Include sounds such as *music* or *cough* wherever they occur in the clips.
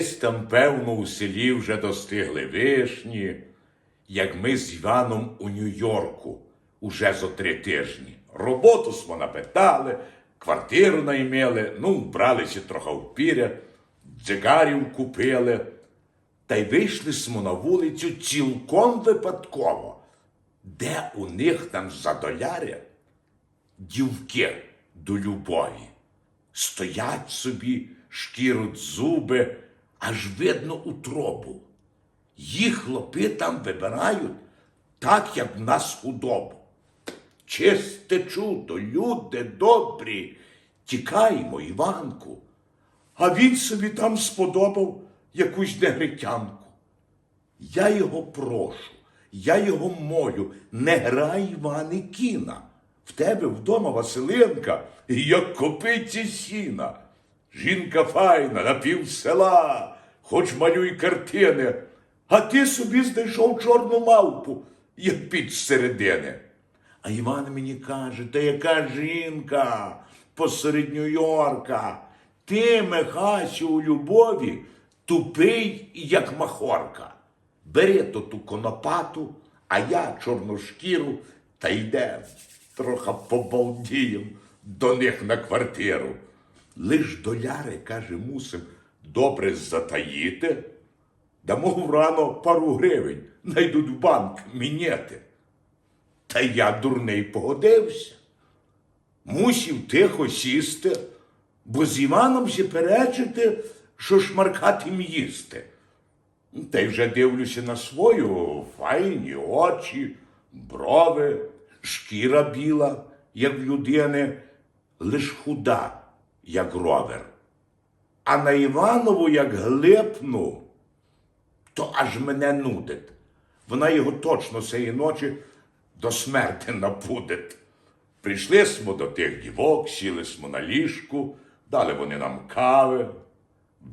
Десь там, певно, у селі вже достигли вишні, як ми з Іваном у Нью-Йорку уже зо три тижні. Роботу смо напитали, квартиру наймели, ну, вбралися трохи в піря, дзигарів купили. Та й вийшли смо на вулицю цілком випадково, де у них там за доляри дівки до любові. Стоять собі, шкіруть зуби, аж видно утробу. Їх хлопи там вибирають так, як в нас худобу. Чисте чудо, люди добрі, тікаємо, Іванку. А він собі там сподобав якусь негритянку. Я його прошу, я його молю, не грай Іване кіна. В тебе вдома Василинка, як копиці сіна. Жінка файна, на пів села, хоч малюй картини, а ти собі знайшов чорну мавпу, як під середини. А Іван мені каже, та яка жінка посеред Нью-Йорка? Ти, Михасю, у любові, тупий, як махорка. Бери то ту конопату, а я чорну шкіру, та йде трохи побалдієм до них на квартиру. Лиш доляри, каже, мусим добре затаїти. Дамо врано пару гривень, найдуть в банк мінети. Та я дурний погодився. Мусів тихо сісти, бо з Іваном ще перечити, що шмаркатим їсти. Та й вже дивлюся на свою файні очі, брови, шкіра біла, як в людини, лиш худа, як ровер. А на Іванову, як глипну, то аж мене нудить. Вона його точно цієї ночі до смерти напудить. Прийшли смо до тих дівок, сіли смо на ліжку, дали вони нам кави,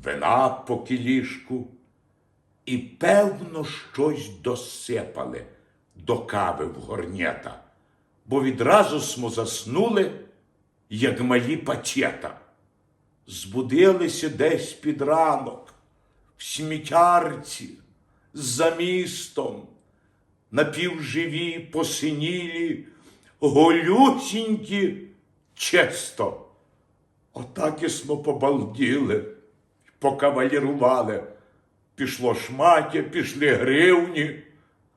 вина по кілішку. І певно щось досипали до кави в горнєта, бо відразу смо заснули, як малі пачета. Збудилися десь під ранок, в сміттярці, за містом, напівживі, посинілі, голюсінькі, і смо побалділи, покавалірували. Пішло шмаття, пішли гривні,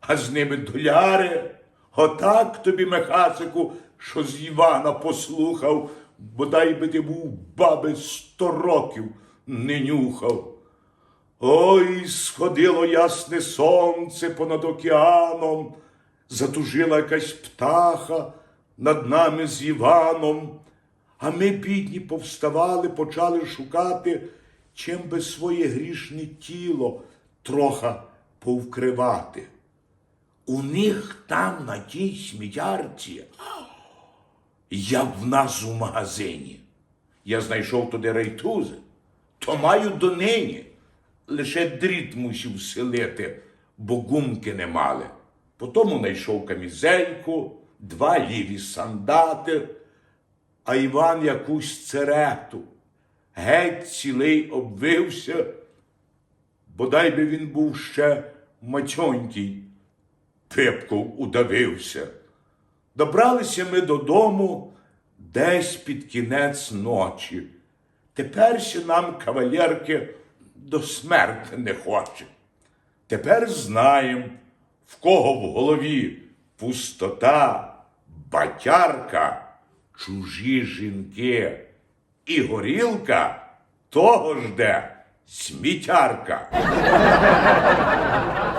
а з ними доляри. Отак тобі, Михасику, що з Івана послухав, бодай би ти був баби сто років не нюхав. Ой, сходило ясне сонце понад океаном, затужила якась птаха над нами з Іваном. А ми, бідні, повставали, почали шукати, чим би своє грішне тіло троха повкривати. У них там на тій сміттярці, як в нас у магазині. Я знайшов туди рейтузи, то маю донині. Лише дріт мусів селити, бо гумки не мали. Потому знайшов камізельку, два ліві сандати, а Іван якусь церету. Геть цілий обвився, бодай би він був ще мачонький, пипков удавився. Добралися ми додому десь під кінець ночі. Тепер ще нам кавалерки до смерти не хоче. Тепер знаємо, в кого в голові пустота, батярка, чужі жінки і горілка того жде сміттярка. *laughs*